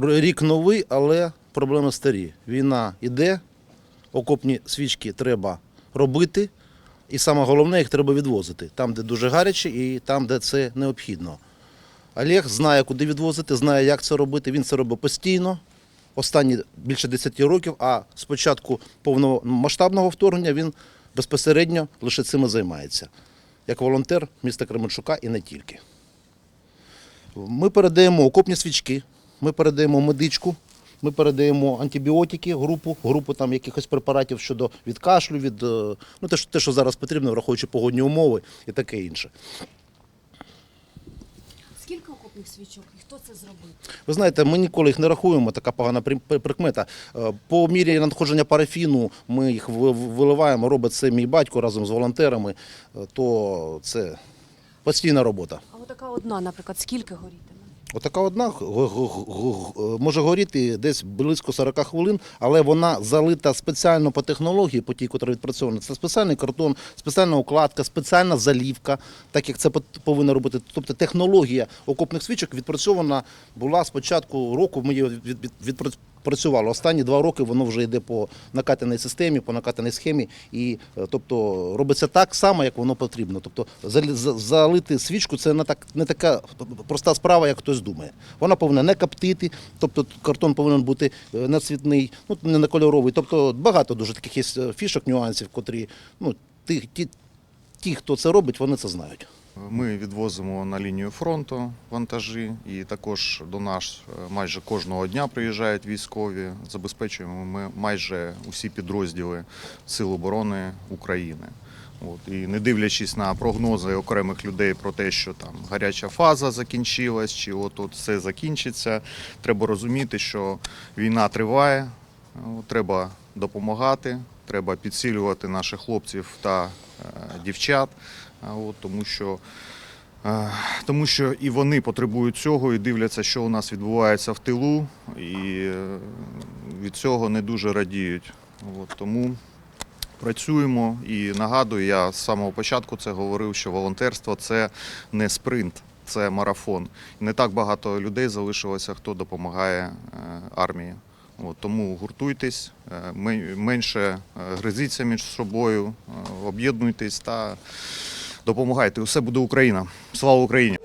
Рік новий, але проблеми старі. Війна йде, окопні свічки треба робити, і саме головне, їх треба відвозити там, де дуже гаряче, і там, де це необхідно. Олег знає, куди відвозити, знає, як це робити. Він це робить постійно. Останні більше 10 років, а з початку повномасштабного вторгнення він безпосередньо лише цим і займається. Як волонтер міста Кременчука і не тільки. Ми передаємо окопні свічки, ми передаємо медичку, ми передаємо антибіотики, групу, групу там якихось препаратів щодо від кашлю, від е, ну, те, що, те, що зараз потрібно, враховуючи погодні умови і таке інше. Скільки окопних свічок і хто це зробив? Ви знаєте, ми ніколи їх не рахуємо, така погана при- при- прикмета. Е, По мірі надходження парафіну ми їх виливаємо, робить це мій батько разом з волонтерами, е, то це постійна робота. А отака одна, наприклад, скільки горітиме? Отака одна г- може горіти десь близько 40 хвилин, але вона залита спеціально по технології, по тій, яка відпрацьована. Це спеціальний картон, спеціальна укладка, спеціальна залівка, так як це повинно робити. Тобто технологія окопних свічок відпрацьована була з початку року. Ми її від- відпрацювали. Останні два роки воно вже йде по накатаній системі, по накатаній схемі, і е, тобто робиться так само, як воно потрібно. Тобто залити свічку це не так не така проста справа, як хтось думає. Вона повинна не коптити, тобто картон повинен бути не цвітний, ну не не кольоровий. Тобто багато дуже таких є е, фішок, нюансів, котрі ну ті, ті, ті, хто це робить, вони це знають. Ми відвозимо на лінію фронту вантажі, і також до нас е, майже кожного дня приїжджають військові. Забезпечуємо ми майже усі підрозділи Сил оборони України. От, і не дивлячись на прогнози окремих людей про те, що там гаряча фаза закінчилась, чи от от все закінчиться, треба розуміти, що війна триває, треба допомагати, треба підсилювати наших хлопців та е, дівчат. Тому що е, тому що і вони потребують цього і дивляться, що у нас відбувається в тилу, і е, від цього не дуже радіють. Тому працюємо і нагадую, я з самого початку це говорив, що волонтерство це не спринт, це марафон. Не так багато людей залишилося, хто допомагає армії. От, тому гуртуйтесь, е, менше е, гризіться між собою, е, об'єднуйтесь та допомагайте. Усе буде Україна. Слава Україні!